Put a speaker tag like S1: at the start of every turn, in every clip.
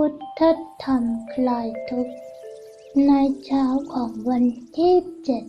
S1: उद्धत ลายทุกข์ในเช้าของวันที่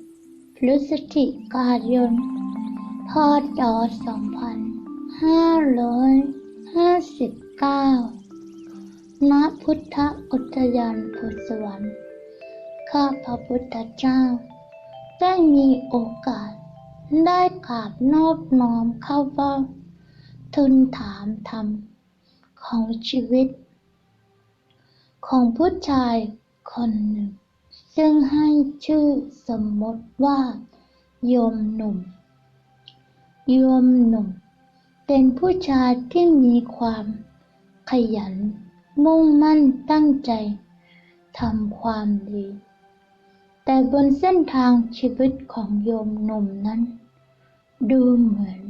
S1: 7 พฤศจิกายน พศ 2559 ณ พุทธอุทยานพุทธสวรรค์ ข้าพระพุทธเจ้า ได้มีโอกาสได้กราบนอบน้อมเข้าเฝ้าทูลถามธรรมของชีวิต ของผู้ชายคนหนึ่ง ซึ่งให้ชื่อสมมติว่า โยมหนุ่ม โยมหนุ่ม เป็นผู้ชายที่มีความขยัน มุ่งมั่นตั้งใจทำความดี แต่บนเส้นทางชีวิตของโยมหนุ่มนั้น ดูเหมือน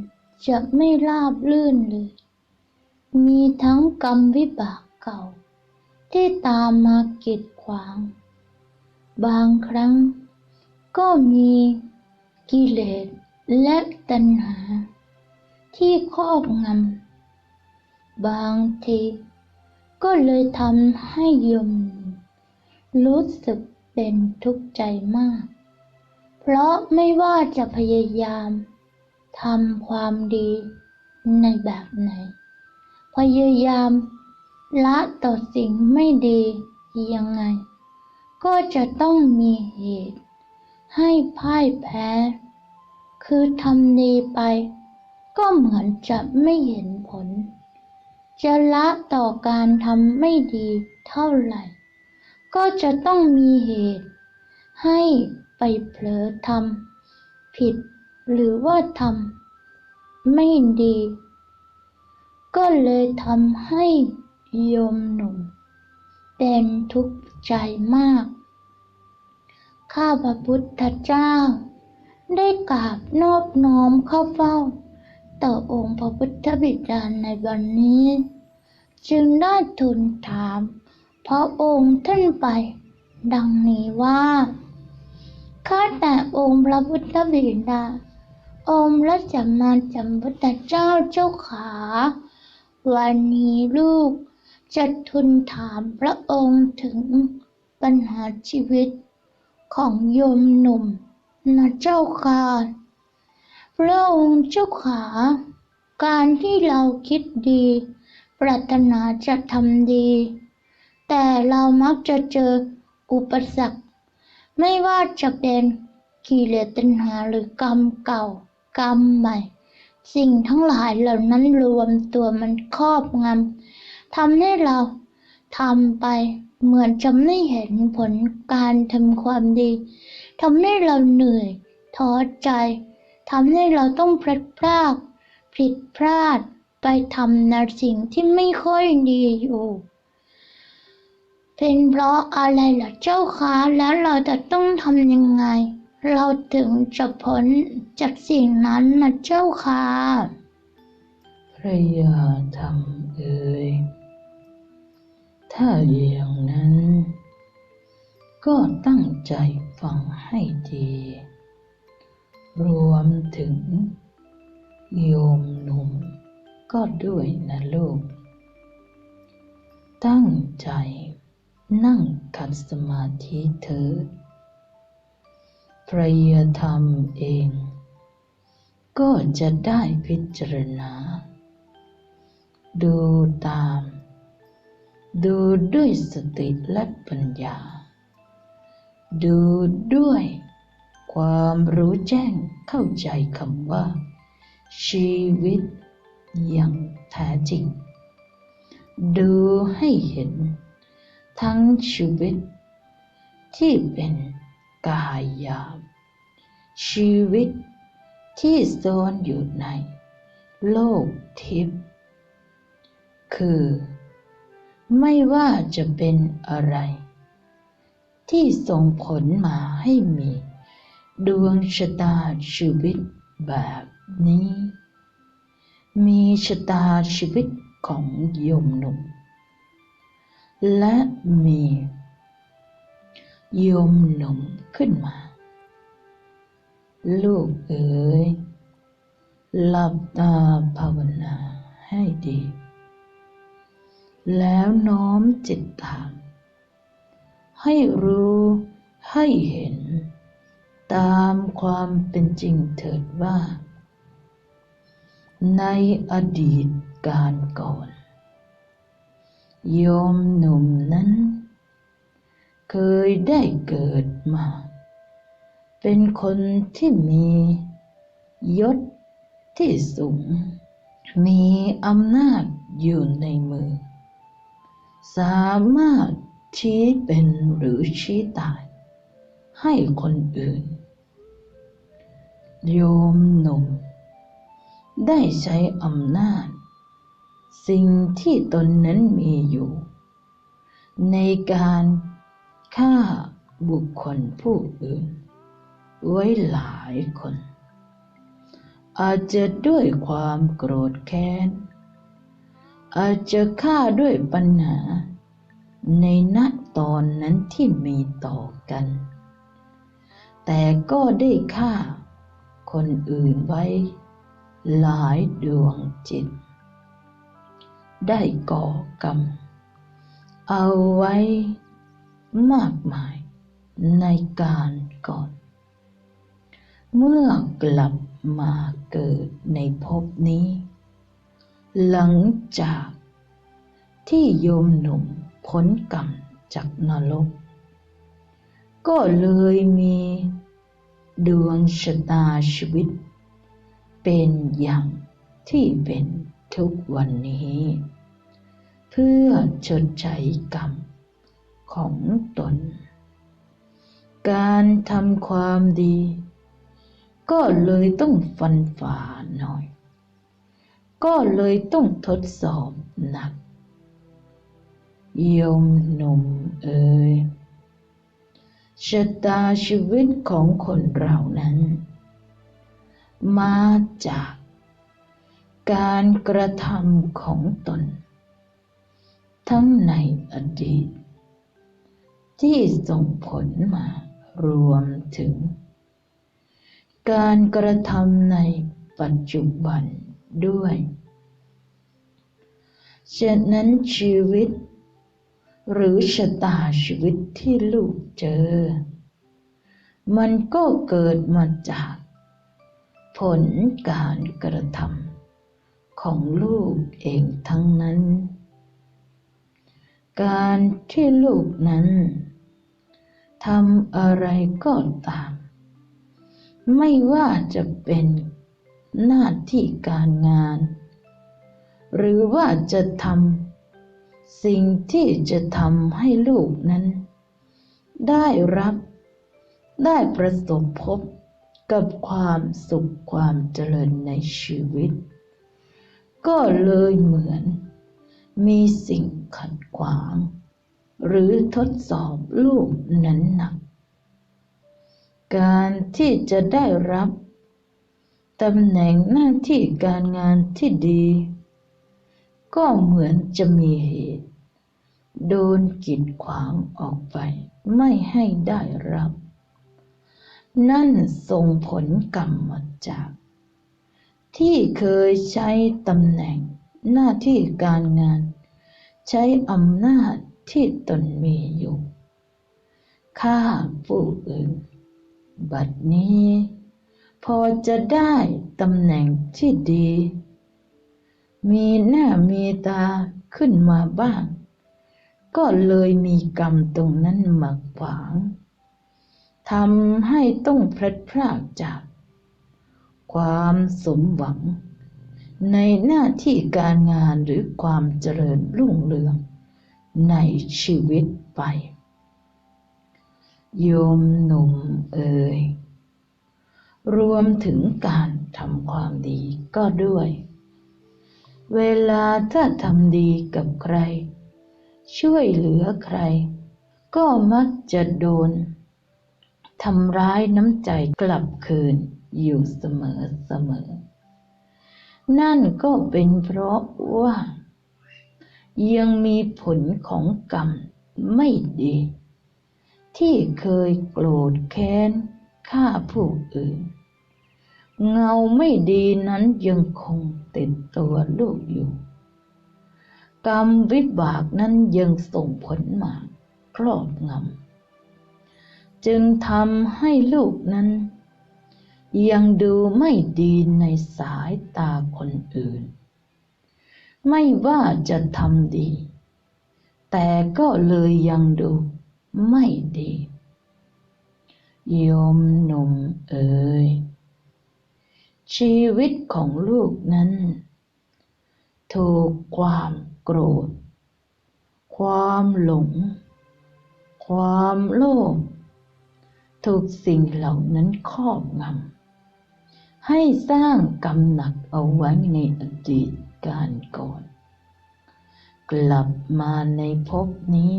S1: จะไม่ราบรื่นเลย มีทั้งกรรมวิบากเก่า ที่ตามมากีดขวาง บางครั้งก็มีกิเลสและตัณหา ที่ครอบงำ บางทีก็เลยทำให้โยม รู้สึกเป็นทุกข์ใจมาก เพราะไม่ว่าจะพยายามทำความดีในแบบไหน พยายาม ละต่อสิ่งไม่ดียังไง ก็จะต้องมีเหตุ ให้พ่ายแพ้ คือทำดีไป ก็เหมือนจะไม่เห็นผล จะละต่อการทำไม่ดีเท่าไหร่ ก็จะต้องมีเหตุ ให้ไปเผลอทำผิดหรือว่าทำไม่ดี ก็เลยทำให้ โยมหนุ่ม เป็นทุกข์ใจมาก ข้าพระพุทธเจ้า ได้กราบนอบน้อมเข้าเฝ้า ต่อองค์พระพุทธบิดาในวันนี้ จึงได้ทูลถามพระองค์ท่านไป ดังนี้ว่าข้าแต่องค์พระพุทธบิดาองค์พระสัมมาสัมพุทธเจ้าเจ้าขา วันนี้ลูก จะทูลถามพระองค์ถึงปัญหาชีวิตของโยมหนุ่มนะเจ้าค่ะพระองค์เจ้าขา การที่เราคิดดี ปรารถนาจะทำดี แต่เรามักจะเจออุปสรรค ไม่ว่าจะเป็นกิเลสตัณหาหรือกรรมเก่ากรรมใหม่ สิ่งทั้งหลายเหล่านั้นรวมตัวมันครอบงำ ทำให้เราทำไปเหมือนจะไม่เห็นผลการทำความดีทำให้เราเหนื่อยท้อใจทำให้เราต้องพลัดพรากผิดพลาดไปทำในสิ่งที่ไม่ค่อยดีอยู่เป็นเพราะอะไรล่ะเจ้าคะแล้วเราจะต้องทำยังไง เราถึงจะพ้นจากสิ่งนั้นนะเจ้าคะ
S2: พระยาธรรมเอ่ย ถ้าอย่างนั้น ก็ตั้งใจฟังให้ดี รวมถึง โยมหนุ่มก็ด้วยนะลูก ตั้งใจนั่งขัดสมาธิเถิดพระยาธรรมเอง ก็จะได้พิจารณา ดูตาม ดูด้วยสติและปัญญา ดูด้วยความรู้แจ้งเข้าใจคำว่า ชีวิตอย่างแท้จริง ดูให้เห็น ทั้งชีวิต ที่เป็นกายยาชีวิตที่ซ่อนอยู่ใน โลกทิพย์คือ ไม่ว่าจะเป็นอะไร ที่ส่งผลมาให้มี ดวงชะตาชีวิตแบบนี้ มีชะตาชีวิตของโยมหนุ่ม และมีโยมหนุ่มขึ้นมา ลูกเอ๋ยหลับตาภาวนาให้ดี แล้วน้อมจิตตาม ให้รู้ให้เห็น ตามความเป็นจริงเถิดว่า ในอดีตการก่อน โยมหนุ่มนั้น เคยได้เกิดมา เป็นคนที่มียศที่สูง มีอำนาจอยู่ในมือ สามารถชี้เป็นหรือชี้ตาย ให้คนอื่น โยมหนุ่ม ได้ใช้อำนาจ สิ่งที่ตนนั้นมีอยู่ ในการฆ่าบุคคลผู้อื่น ไว้หลายคน อาจจะด้วยความโกรธแค้น อาจจะฆ่าด้วยปัญหา ในณตอนนั้นที่มีต่อกัน แต่ก็ได้ฆ่าคนอื่นไว้ หลายดวงจิต ได้ก่อกรรม เอาไว้มากมายในการก่อน เมื่อกลับมาเกิดในภพนี้ หลังจากที่โยมหนุ่มพ้นกรรมจากนรก ก็เลยมีดวงชะตาชีวิต เป็นอย่างที่เป็นทุกวันนี้ เพื่อชดใช้กรรมของตน การทำความดี ก็เลยต้องฟันฝ่าหน่อย ก็เลยต้องทดสอบหนักโยมหนุ่มเอ๋ยชะตาชีวิตของคนเรานั้น มาจากการกระทำของตน ทั้งในอดีต ที่ส่งผลมารวมถึง การกระทำในปัจจุบัน ด้วยฉะนั้นชีวิต หรือชะตาชีวิตที่ลูกเจอ มันก็เกิดมาจาก ผลการกระทำของลูกเองทั้งนั้น การที่ลูกนั้นทำอะไรก็ตาม ไม่ว่าจะเป็น หน้าที่การงาน หรือว่าจะทำสิ่งที่จะทำให้ลูกนั้น ได้รับ ได้ประสบพบกับความสุขความเจริญในชีวิต ก็เลยเหมือน มีสิ่งขัดขวาง หรือทดสอบลูกนั้นหนัก การที่จะได้รับ ตำแหน่งหน้าที่การงานที่ดี ก็เหมือนจะมีเหตุ โดนกีดขวางออกไป ไม่ให้ได้รับ นั่นส่งผลกรรมมาจาก ที่เคยใช้ตำแหน่งหน้าที่การงาน ใช้อำนาจที่ตนมีอยู่ฆ่าผู้อื่น บัดนี้ อจะได้ตำแหน่งที่ดี มีหน้ามีตาขึ้นมาบ้าง ก็เลยมีกรรมตรงนั้นมาขวางทำให้ต้องพลัดพรากจาก ความสมหวัง ในหน้าที่การงานหรือความเจริญรุ่งเรืองในชีวิตไป โยมหนุ่มเอ่ย รวมถึงการทำความดีก็ด้วย เวลาถ้าทำดีกับใคร ช่วยเหลือใคร ก็มักจะโดนทำร้ายน้ำใจกลับคืนอยู่เสมอเสมอ นั่นก็เป็นเพราะว่า ยังมีผลของกรรมไม่ดี ที่เคยโกรธแค้นฆ่าผู้อื่น เงาไม่ดีนั้นยังคงติดตัวลูกอยู่ กรรมวิบากนั้นยังส่งผลมาครอบงำจึงทำให้ลูกนั้น ยังดูไม่ดีในสายตาคนอื่น ไม่ว่าจะทำดี แต่ก็เลยยังดูไม่ดี โยมหนุ่มเอ๋ย ชีวิตของลูกนั้น ถูกความโกรธ ความหลง ความโลภถูกสิ่งเหล่านั้นครอบงำให้สร้างกรรมหนักเอาไว้ในอดีตการก่อน กลับมาในภพนี้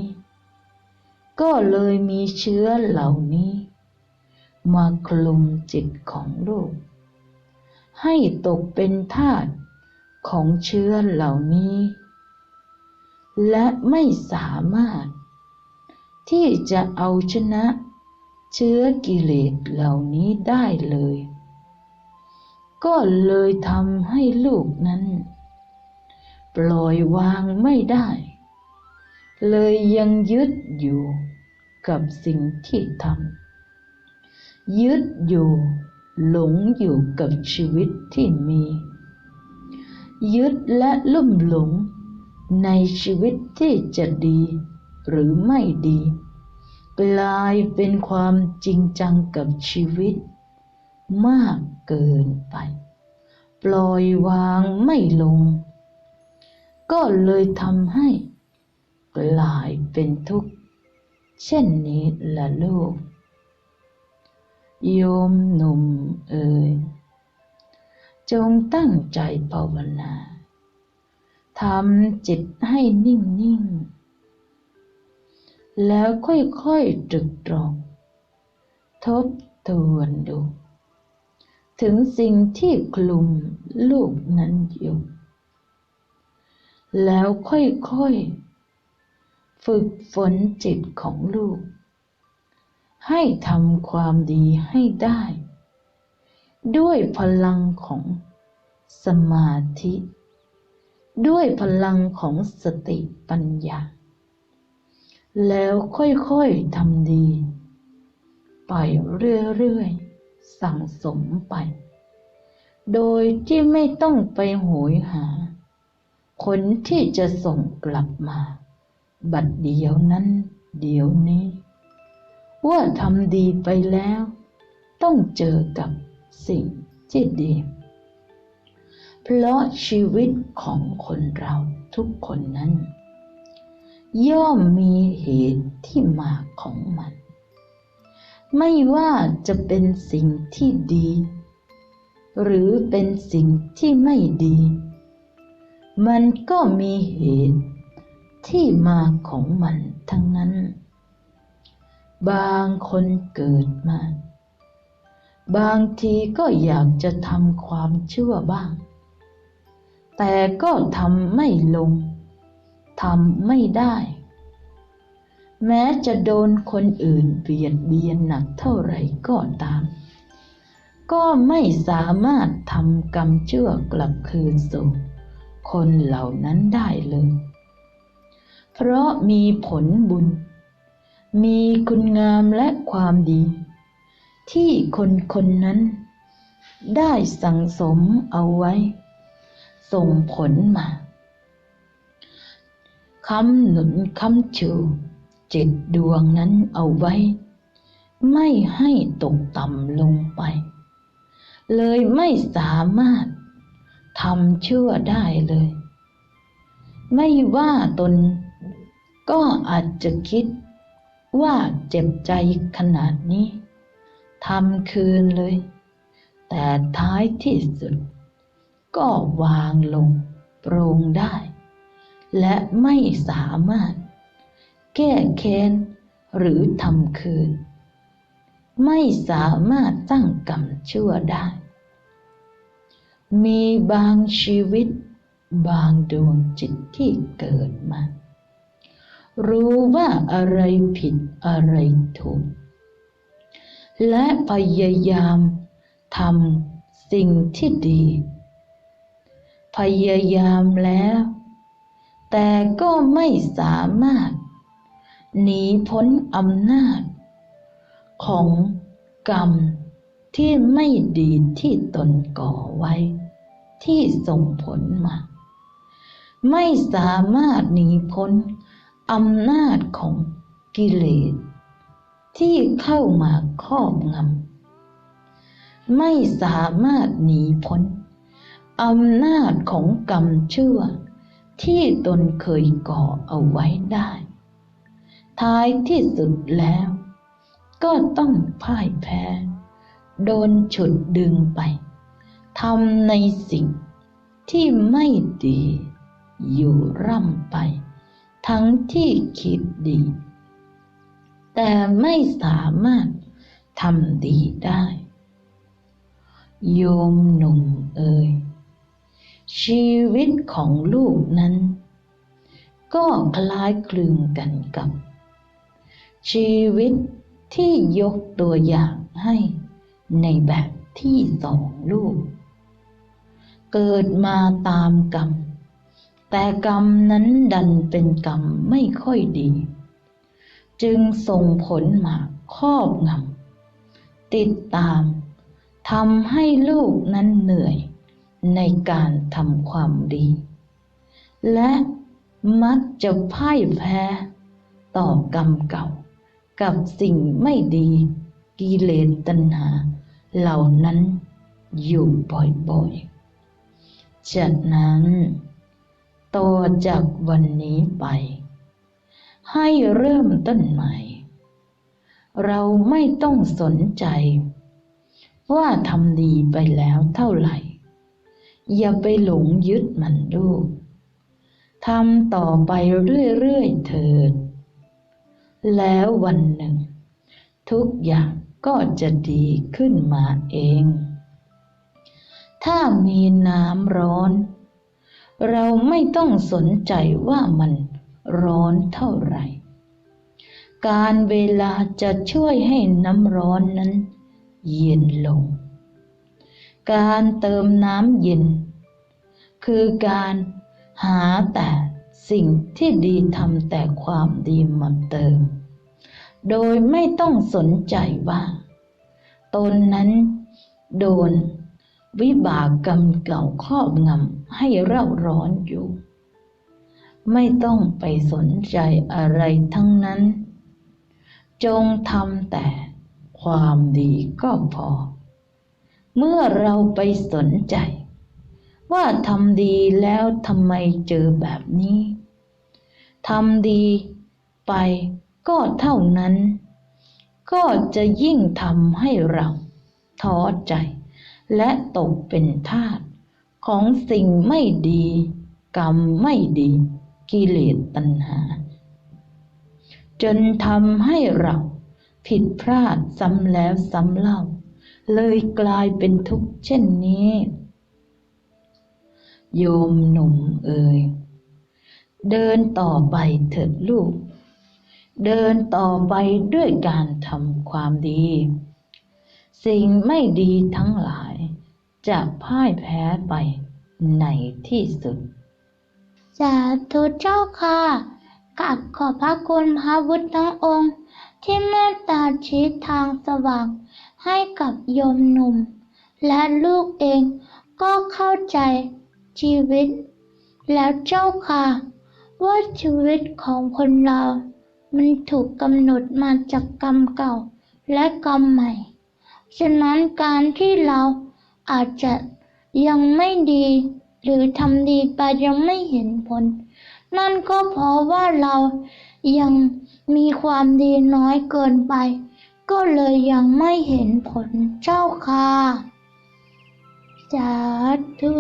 S2: ก็เลยมีเชื้อเหล่านี้ มาคลุมจิตของลูก ให้ตกเป็นทาสของเชื้อเหล่านี้ และไม่สามารถ ที่จะเอาชนะเชื้อกิเลสเหล่านี้ได้เลย ก็เลยทำให้ลูกนั้น ปล่อยวางไม่ได้ เลยยังยึดอยู่กับสิ่งที่ทำยึดอยู่ หลงอยู่กับชีวิตที่มี ยึดและลุ่มหลงในชีวิตที่จะดีหรือไม่ดี กลายเป็นความจริงจังกับชีวิต มากเกินไป ปล่อยวางไม่ลง ก็เลยทำให้ กลายเป็นทุกข์ เช่นนี้ละลูก โยมหนุ่มเอ๋ยจงตั้งใจภาวนาทำจิตให้นิ่งๆแล้วค่อยๆตรึกตรอง ทบทวนดู ถึงสิ่งที่คลุมลูกนั้นอยู่ แล้วค่อยๆ ฝึกฝนจิตของลูก ให้ทำความดีให้ได้ ด้วยพลังของสมาธิ ด้วยพลังของสติปัญญา แล้วค่อยๆทำดี ไปเรื่อยๆ สั่งสมไป โดยที่ไม่ต้องไปโหยหา คนที่จะส่งกลับมา บัดเดียวนั้นเดี๋ยวนี้ ว่าทำดีไปแล้ว ต้องเจอกับสิ่งที่ดี เพราะชีวิตของคนเราทุกคนนั้น ย่อมมีเหตุที่มาของมัน ไม่ว่าจะเป็นสิ่งที่ดี หรือเป็นสิ่งที่ไม่ดี มันก็มีเหตุที่มาของมันทั้งนั้น บางคนเกิดมา บางทีก็อยากจะทำความชั่วบ้าง แต่ก็ทำไม่ลง ทำไม่ได้ แม้จะโดนคนอื่นเบียดเบียนหนักเท่าไหร่ก็ตาม ก็ไม่สามารถทำกรรมชั่วกลับคืนสู่คนเหล่านั้นได้เลย เพราะมีผลบุญ มีคุณงามและความดี ที่คนคนนั้น ได้สั่งสมเอาไว้ ส่งผลมาคำหนุนคำชูจิตดวงนั้นเอาไว้ ไม่ให้ตกต่ำลงไป เลยไม่สามารถทำชั่วได้เลย ไม่ว่าตนก็อาจจะคิด ว่าเจ็บใจขนาดนี้ทำคืนเลย แต่ท้ายที่สุด ก็วางลงโปรงได้ และไม่สามารถ แก้แค้นหรือทำคืน ไม่สามารถตั้งกรรมชั่วได้ มีบางชีวิตบางดวงจิตที่เกิดมา รู้ว่าอะไรผิดอะไรถูก และพยายามทำสิ่งที่ดี พยายามแล้ว แต่ก็ไม่สามารถ หนีพ้นอำนาจ ของกรรมที่ไม่ดีที่ตนก่อไว้ ที่ส่งผลมา ไม่สามารถหนีพ้น อำนาจของกิเลสที่เข้ามาครอบงำไม่สามารถหนีพ้นอำนาจของกรรมชั่ว ที่ตนเคยก่อเอาไว้ได้ ท้ายที่สุดแล้ว ก็ต้องพ่ายแพ้ โดนฉุดดึงไปทำในสิ่งที่ไม่ดีอยู่ร่ำไป ทั้งที่คิดดี แต่ไม่สามารถทำดีได้ โยมหนุ่มเอ่ยชีวิตของลูกนั้น ก็คล้ายคลึงกันกับ ชีวิตที่ยกตัวอย่างให้ในแบบที่สองลูก เกิดมาตามกรรม แต่กรรมนั้นดันเป็นกรรมไม่ค่อยดี จึงส่งผลมาครอบงำติดตามทำให้ลูกนั้นเหนื่อยในการทำความดี และมักจะพ่ายแพ้ต่อกรรมเก่า กับสิ่งไม่ดี กิเลสตัณหา เหล่านั้นอยู่บ่อยๆ จากนั้น ต่อจากวันนี้ไป ให้เริ่มต้นใหม่ เราไม่ต้องสนใจ ว่าทำดีไปแล้วเท่าไหร่ อย่าไปหลงยึดมันลูกทำต่อไปเรื่อยๆเถิด แล้ววันหนึ่ง ทุกอย่างก็จะดีขึ้นมาเอง ถ้ามีน้ำร้อน เราไม่ต้องสนใจว่ามันร้อนเท่าไหร่ การเวลาจะช่วยให้น้ำร้อนนั้น เย็นลง การเติมน้ำเย็น คือการหาแต่สิ่งที่ดีทำแต่ความดีมาเติม โดยไม่ต้องสนใจว่า ตนนั้นโดน วิบากกรรมเก่าครอบงำให้เร่าร้อนอยู่ ไม่ต้องไปสนใจอะไรทั้งนั้น จงทำแต่ความดีก็พอ เมื่อเราไปสนใจ ว่าทำดีแล้วทำไมเจอแบบนี้ทำดีไปก็เท่านั้น ก็จะยิ่งทำให้เราท้อใจ และตกเป็นทาสของสิ่งไม่ดี กรรมไม่ดี กิเลสตัณหา จนทำให้เราผิดพลาดซ้ำแล้วซ้ำเล่า เลยกลายเป็นทุกข์เช่นนี้ โยมหนุ่มเอ่ยเดินต่อไปเถิดลูก เดินต่อไปด้วยการทำความดี สิ่งไม่ดีทั้งหลาย จะพ่ายแพ้ไปในที่สุด
S1: สาธุเจ้าค่ะกราบขอบพระคุณพระพุทธทั้งองค์ ที่เมตตาชี้ทางสว่าง ให้กับโยมหนุ่ม และลูกเองก็เข้าใจชีวิต แล้วเจ้าค่ะ ว่าชีวิตของคนเรา มันถูกกำหนดมาจากกรรมเก่าและกรรมใหม่ ฉะนั้นการที่เราอาจจะยังไม่ดี หรือทำดีไปยังไม่เห็นผล นั่นก็เพราะว่าเรายังมีความดีน้อยเกินไป ก็เลยยังไม่เห็นผลเจ้าค่ะ สาธุ